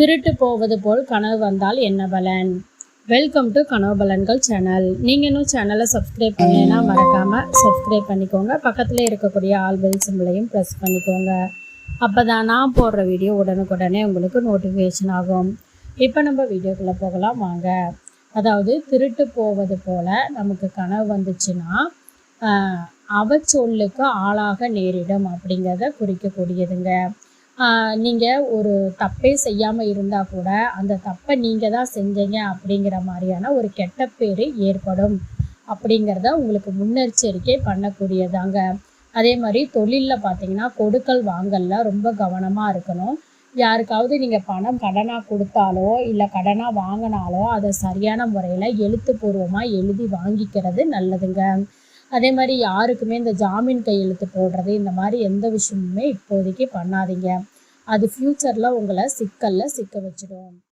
திருட்டு போவது போல் கனவு வந்தால் என்ன பலன்? வெல்கம் டு கனவு பலன்கள் சேனல் நீங்கள் இன்னும் சேனலை சப்ஸ்கிரைப் பண்ணலைன்னா மறக்காமல் சப்ஸ்கிரைப் பண்ணிக்கோங்க. பக்கத்தில் இருக்கக்கூடிய ஆல் பெல் சிம்பிளையும் ப்ரெஸ் பண்ணிக்கோங்க. அப்போ தான் நான் போடுற வீடியோ உடனுக்குடனே உங்களுக்கு நோட்டிஃபிகேஷன் ஆகும். இப்போ நம்ம வீடியோக்குள்ளே போகலாம். வாங்க. அதாவது திருட்டு போவது போல் நமக்கு கனவு வந்துச்சுன்னா அவச்சொல்லுக்கு ஆளாக நேரிடும் அப்படிங்கிறத குறிக்கக்கூடியதுங்க. நீங்கள் ஒரு தப்பே செய்யாமல் இருந்தால் கூட அந்த தப்பை நீங்கள் தான் செஞ்சீங்க அப்படிங்கிற மாதிரியான ஒரு கெட்ட பேர் ஏற்படும். அப்படிங்கிறத உங்களுக்கு முன்னெச்சரிக்கை பண்ணக்கூடியதாங்க. அதே மாதிரி தொழிலில் பார்த்தீங்கன்னா கொடுக்கல் வாங்கல்ல ரொம்ப கவனமாக இருக்கணும். யாருக்காவது நீங்கள் பணம் கடனாக கொடுத்தாலோ இல்லை கடனாக வாங்கினாலோ அதை சரியான முறையில் எழுத்துப்பூர்வமாக எழுதி வாங்கிக்கிறது நல்லதுங்க. அதே மாதிரி யாருக்குமே இந்த ஜாமீன் கையெழுத்து போடுறது இந்த மாதிரி எந்த விஷயமுமே இப்போதைக்கு பண்ணாதீங்க. அது ஃப்யூச்சரில் உங்களை சிக்கலில் சிக்க வச்சிடும்.